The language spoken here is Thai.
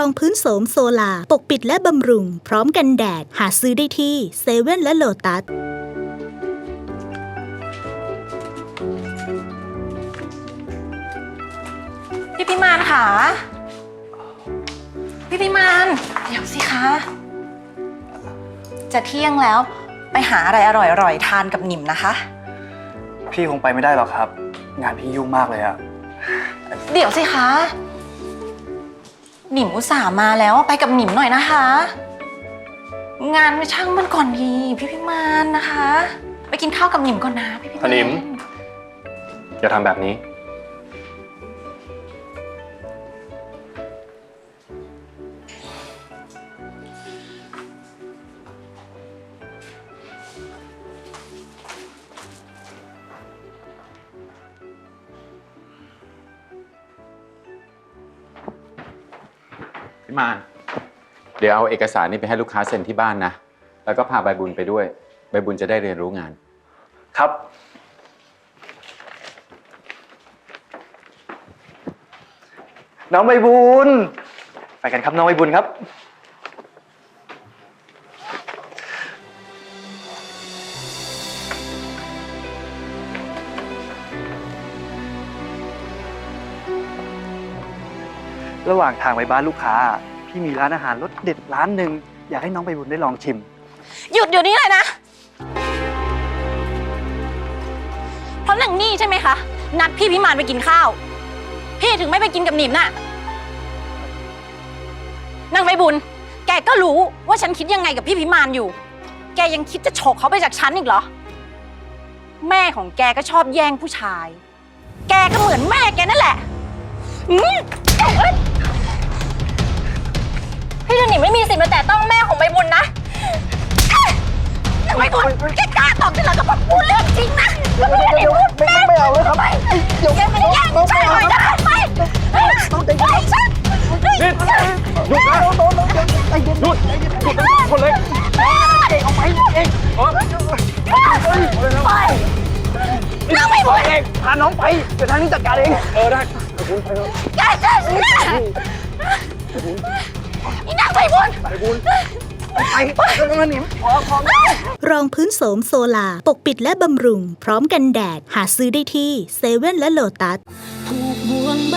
องพื้นโสมโซลา ปกปิดและบำรุง พร้อมกันแดด หาซื้อได้ที่เซเว่นและโลตัสพี่พิมานค่ะ พี่พิมานเดี๋ยวสิคะ จะเที่ยงแล้วไปหาอะไรอร่อยๆ ทานกับหนิมนะคะ พี่คงไปไม่ได้หรอกครับ งานพี่ยุ่งมากเลยอะเดี๋ยวสิคะ หนิมอุตส่าห์มาแล้วไปกับหนิมหน่อยนะคะ งานไม่ช่างมันก่อนดีพี่พิมานนะคะ ไปกินข้าวกับหนิมก่อนนะพี่พิมานหนิม อย่าทำแบบนี้ มานเดี๋ยวเอาเอกสารนี้ไปให้ลูกค้าเซ็นที่บ้านนะ แล้วก็พาใบบุญไปด้วย ใบบุญจะได้เรียนรู้งาน ครับ น้องใบบุญ ไปกันครับน้องใบบุญครับ ระหว่างทางไปบ้านลูกค้า พี่มีร้านอาหารรสเด็ดร้านหนึ่งอยากให้น้องใบบุญได้ลองชิม หยุดเดี๋ยวนี้เลยนะ เพราะหนังนี่ใช่ไหมคะ นัดพี่พิมานไปกินข้าว พี่ถึงไม่ไปกินกับหนิมน่ะนางใบบุญ แกก็รู้ว่าฉันคิดยังไงกับพี่พิมานอยู่ แกยังคิดจะฉกเขาไปจากฉันอีกเหรอ แม่ของแกก็ชอบแย่งผู้ชาย แกก็เหมือนแม่แกนั่นแหละ อืมเอ้ย หนิมไม่มีสิทธิ์มาแต่ต้องแม่ของใบบุญนะทำไมคุณแกกล้าตอบฉันเหรอกับพูดเรื่องจริงนะแล้วไม่ได้พูดแม่ไม่เอาเลยครับเดี๋ยวแกไม่ได้แย่งใช่หน่อยนะไปไปฉันนี่หยุดนะหยุดหยุดคนเลยเอาไปเองเออไปน้องไม่พูดเองพาน้องไปเดี๋ยวทางนี้จัดการเองเออได้แกจะชนะอีนางไม่ พูดไปแล้วก็หนิมพอพอรองพื้นโสมโซลา ปกปิดและบำรุง พร้อมกันแดด หาซื้อได้ที่เซเว่นและโลตัสผูกบ่วงใบ